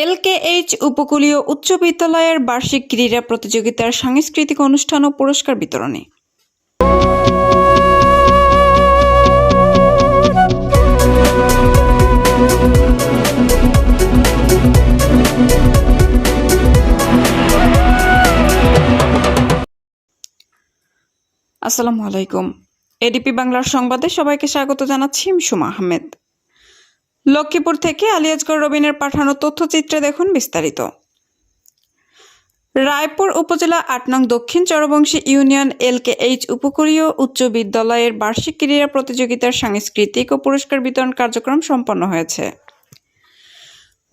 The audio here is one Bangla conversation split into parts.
এলকেএইচ উপকূলীয় উচ্চ বিদ্যালয়ের বার্ষিক ক্রীড়া প্রতিযোগিতার সাংস্কৃতিক অনুষ্ঠান ও পুরস্কার বিতরণী। আসসালামু আলাইকুম। এডিপি বাংলার সংবাদে সবাইকে স্বাগত জানাচ্ছি সুমা আহমেদ। লক্ষ্মীপুর থেকে আলিয়াজগড় রবিনের পাঠানো তথ্যচিত্রে দেখুন বিস্তারিত। রায়পুর উপজেলা আট নং দক্ষিণ চরবংশী ইউনিয়ন এলকেএইচ উপকূলীয় উচ্চ বিদ্যালয়ের বার্ষিক ক্রীড়া প্রতিযোগিতার সাংস্কৃতিক ও পুরস্কার বিতরণ কার্যক্রম সম্পন্ন হয়েছে।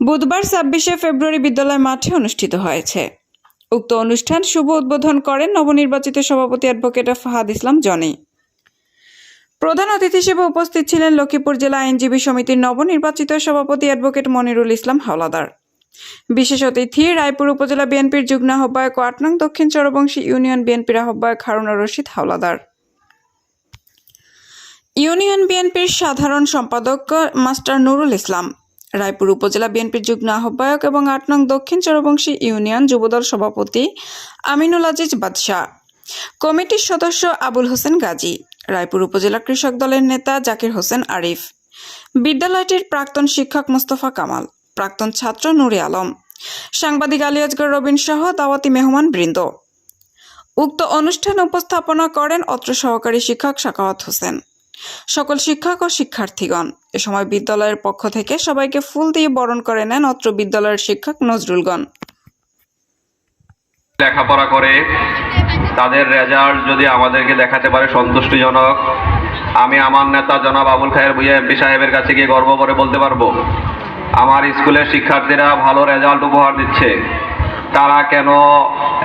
বুধবার ছাব্বিশে ফেব্রুয়ারি বিদ্যালয় মাঠে অনুষ্ঠিত হয়েছে। উক্ত অনুষ্ঠান শুভ উদ্বোধন করেন নবনির্বাচিত সভাপতি অ্যাডভোকেট ফাহাদ ইসলাম জনি। প্রধান অতিথি হিসেবে উপস্থিত ছিলেন লক্ষ্মীপুর জেলা আইনজীবী সমিতির নবনির্বাচিত সভাপতি অ্যাডভোকেট মনিরুল ইসলাম হাওলাদার। বিশেষ অতিথি রায়পুর উপজেলা বিএনপির যুগ্ম আহ্বায়ক আট নং দক্ষিণ চরবংশী ইউনিয়ন বিএনপির আহ্বায়ক হারুনা রশিদ হাওলাদার। ইউনিয়ন বিএনপির সাধারণ সম্পাদক মাস্টার নুরুল ইসলাম, রায়পুর উপজেলা বিএনপির যুগ্ম আহ্বায়ক এবং আট নং দক্ষিণ চরবংশী ইউনিয়ন যুবদল সভাপতি আমিনুল আজিজ বাদশাহ। কমিটির সদস্য আবুল হোসেন গাজী। রায়পুর উপজেলা কৃষক দলের নেতা জাকির হোসেন আরিফ। বিদ্যালয়টির প্রাক্তন শিক্ষক মোস্তফা কামাল, প্রাক্তন ছাত্র নুরে আলম, সাংবাদিক আলিয়াজগড় রবিন সহ দাওয়াতি মেহমান বৃন্দ। উক্ত অনুষ্ঠান উপস্থাপনা করেন অত্র সহকারী শিক্ষক সাকাওয়াত হোসেন। সকল শিক্ষক ও শিক্ষার্থীগণ, এ সময় বিদ্যালয়ের পক্ষ থেকে সবাইকে ফুল দিয়ে বরণ করে নেন অত্র বিদ্যালয়ের শিক্ষক নজরুলগণ। লেখাপড়া করে, তাদের রেজাল্ট যদি আমাদেরকে দেখাতে পারে সন্তুষ্টিজনক, আমি আমার নেতা জনাব আবুল খায়ের ভুইয়া এমপি সাহেবের কাছে গিয়ে গর্ব করে বলতে পারব, আমার স্কুলের শিক্ষার্থীরা ভালো রেজাল্ট উপহার দিচ্ছে। তারা কেন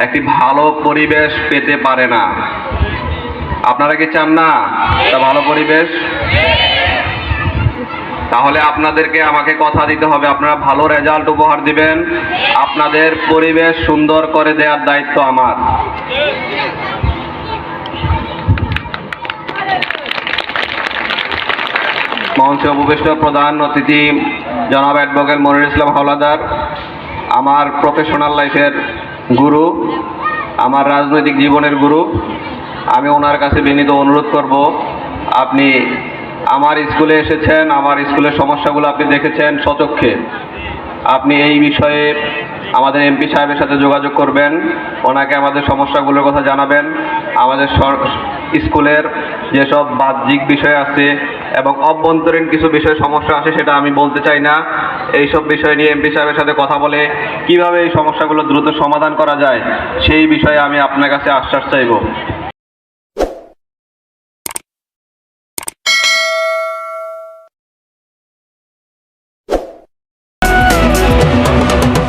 একটি ভালো পরিবেশ পেতে পারে না? আপনারা কি চান না? ভালো পরিবেশ? তাহলে আপনাদেরকে আমাকে কথা দিতে হবে। আপনারা ভালো রেজাল্ট উপহার দিবেন। আপনাদের পরিবেশ সুন্দর করে দেওয়ার দায়িত্ব আমার। মঞ্চে উপবিষ্ট প্রধান অতিথি জনাব অ্যাডভোকেট মনির ইসলাম হাওলাদার, আমার প্রফেশনাল লাইফের গুরু, আমার রাজনৈতিক জীবনের গুরু। আমি ওনার কাছে বিনীত অনুরোধ করব, আপনি আমার স্কুলে এসেছেন, আমার স্কুলের সমস্যাগুলো আপনি দেখেছেন সচক্ষে আপনি এই বিষয়ে আমাদের এমপি সাহেবের সাথে যোগাযোগ করবেন, ওনাকে আমাদের সমস্যাগুলোর কথা জানাবেন। আমাদের স্কুলের যেসব বাহ্যিক বিষয় আছে এবং অভ্যন্তরীণ কিছু বিষয় সমস্যা আছে সেটা আমি বলতে চাই না। এইসব বিষয় নিয়ে এমপি সাহেবের সাথে কথা বলে কীভাবে এই সমস্যাগুলো দ্রুত সমাধান করা যায়, সেই বিষয়ে আমি আপনার কাছে আশ্বাস চাইব।